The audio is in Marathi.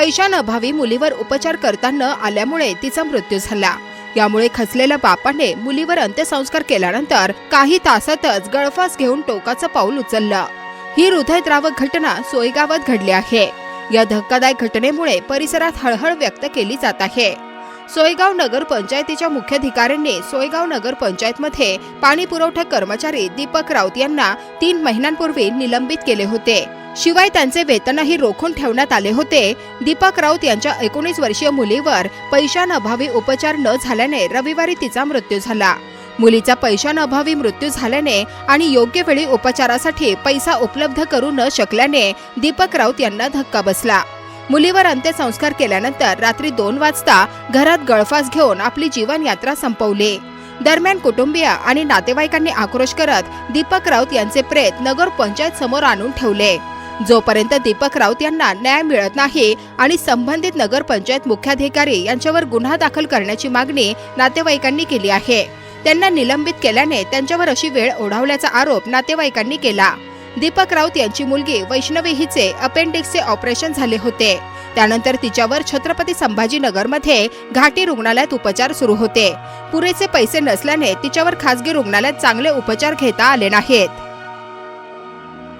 पैशांअभावी मुलीवर उपचार करता न आल्यामुळे तिचा मृत्यू झाला. यामुळे खचलेल्या बापाने मुलीवर अंत्यसंस्कार केल्यानंतर काही तासातच गळफास घेऊन टोकाचं पाऊल उचललं. ही हृदयद्रावक घटना सोयगावात घडली आहे. या धक्कादायक घटनेमुळे परिसरात हळहळ व्यक्त केली जात आहे. सोयगाव नगर पंचायतीच्या मुख्याधिकाऱ्यांनी सोयगाव नगर पंचायतमध्ये पाणी पुरवठा कर्मचारी दीपक राऊत यांना तीन महिन्यांपूर्वी निलंबित केले होते. शिवाय त्यांचे वेतनही रोखून ठेवण्यात आले होते. दीपक राऊत यांच्या एकोणीस वर्षीय मुलीवर पैशांअभावी उपचार न झाल्याने रविवारी तिचा मृत्यू झाला. मुलीचा पैशांअभावी मृत्यू झाल्याने आणि योग्य वेळी उपचारासाठी पैसा उपलब्ध करू न शकल्याने दीपक राऊत यांना धक्का बसला. मुलीवर अंत्यसंस्कार केल्यानंतर रात्री दोन वाजता घरात गळफास घेऊन आपली जीवनयात्रा संपवली. दरम्यान कुटुंबीय आणि नातेवाईकांनी आक्रोश करत दीपक राऊत यांचे प्रेत नगर पंचायत समोर आणून ठेवले. जोपर्यंत दीपक राऊत यांना न्याय मिळत नाही आणि संबंधित नगरपंचायत मुख्याधिकारी यांच्यावर गुन्हा दाखल करण्याची मागणी नातेवाईकांनी केली आहे. त्यांना निलंबित केल्याने त्यांच्यावर अशी वेळ ओढावल्याचा आरोप नातेवाईकांनी केला. दीपक राऊत यांची मुलगी वैष्णवी हिचे अपेंडिक्सचे ऑपरेशन झाले होते. त्यानंतर तिच्यावर छत्रपती संभाजीनगरमध्ये घाटी रुग्णालयात उपचार सुरू होते. पुरेसे पैसे नसल्याने तिच्यावर खासगी रुग्णालयात चांगले उपचार घेता आले नाहीत.